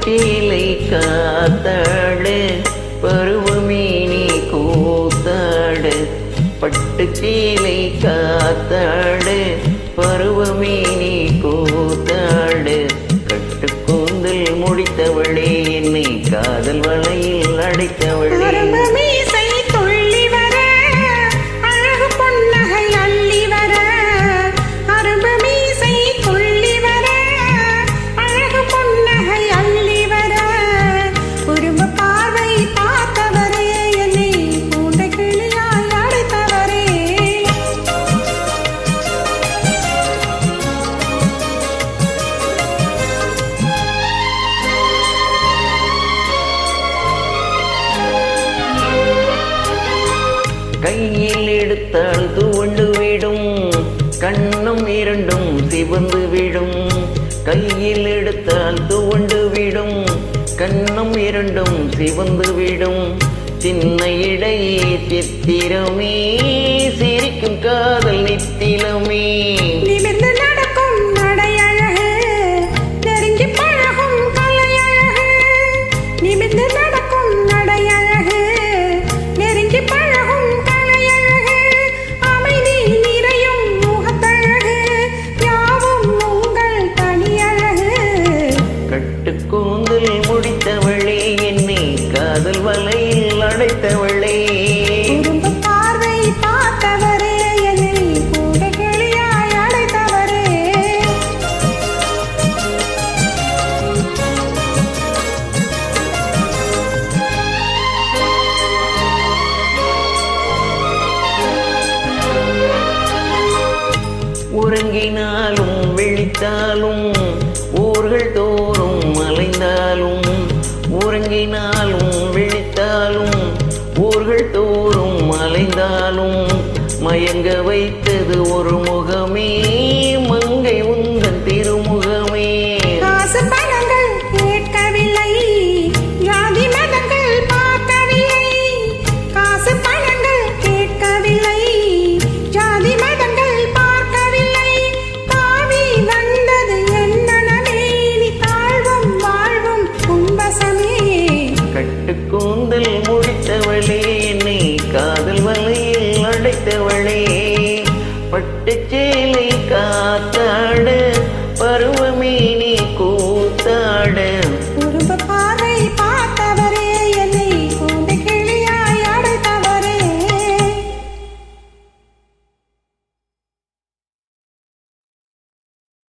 செட்டிலை காத்தாடு பருவமீனி கூத்தாடு. பட்டு சீலை காத்தாடு பருவமீனி கூத்தாடு. கட்டுக்கூந்தல் முடித்தவளே என்னை காதல் வலையில் அடைத்தவளே. கையில் எடுத்தால் துவண்டு விடும். கண்ணும் இரண்டும் சிவந்து விடும். கையில் எடுத்தால் துவண்டு விடும். கண்ணும் இரண்டும் சிவந்து விடும். சின்ன இடையே சித்திரமே. விழித்தாலும் ஊர்கள் தோறும் அலைந்தாலும் உறங்கினாலும் விழித்தாலும் ஊர்கள் தோறும் அலைந்தாலும் மயங்க வைத்தது ஒரு முகமே வெட்டுச்சேலை காத்தாட பருவமேனி